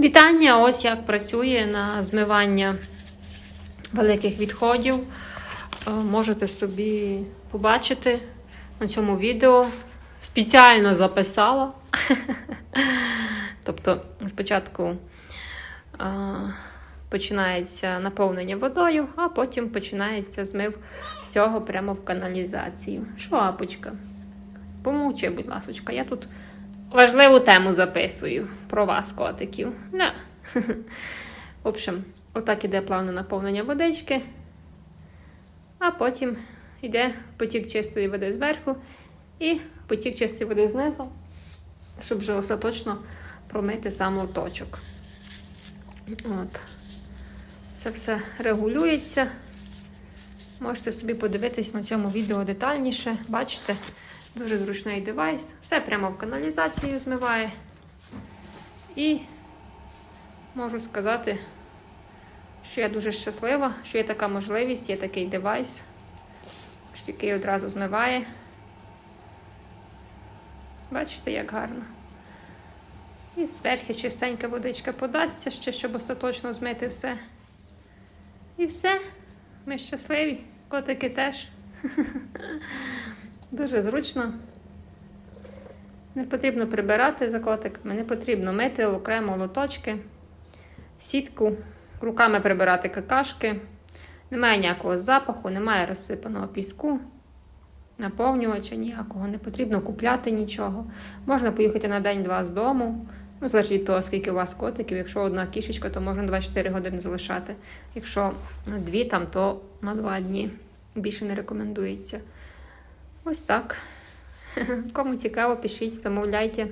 Вітання! Ось як працює на змивання великих відходів. Е, Можете собі побачити на цьому відео. Спеціально записала. Тобто, спочатку е, починається наповнення водою, а потім починається змив всього прямо в каналізацію. Швапочка. Помовчи, будь ласочка, я тут важливу тему записую про вас, котиків. Да. В общем, отак іде плавне наповнення водички, а потім йде потік чистої води зверху і потік чистої води знизу, щоб вже остаточно промити сам лоточок. От. Це все регулюється. Можете собі подивитись на цьому відео детальніше. Бачите, дуже зручний девайс. Все прямо в каналізацію змиває. І можу сказати, що я дуже щаслива, що є така можливість, є такий девайс, який одразу змиває. Бачите, як гарно. І зверху чистенька водичка подасться ще, щоб остаточно змити все. І все. Ми щасливі. Котики теж. Дуже зручно. Не потрібно прибирати за котиками, не потрібно мити окремо лоточки, сітку, руками прибирати какашки. Немає ніякого запаху, немає розсипаного піску, наповнювача ніякого, не потрібно купляти нічого. Можна поїхати на день-два з дому. Ну, залежить від того, скільки у вас котиків. Якщо одна кішечка, то можна 24 години залишати. Якщо дві там, то на два дні. Більше не рекомендується. Ось так. Кому цікаво, пишіть, замовляйте.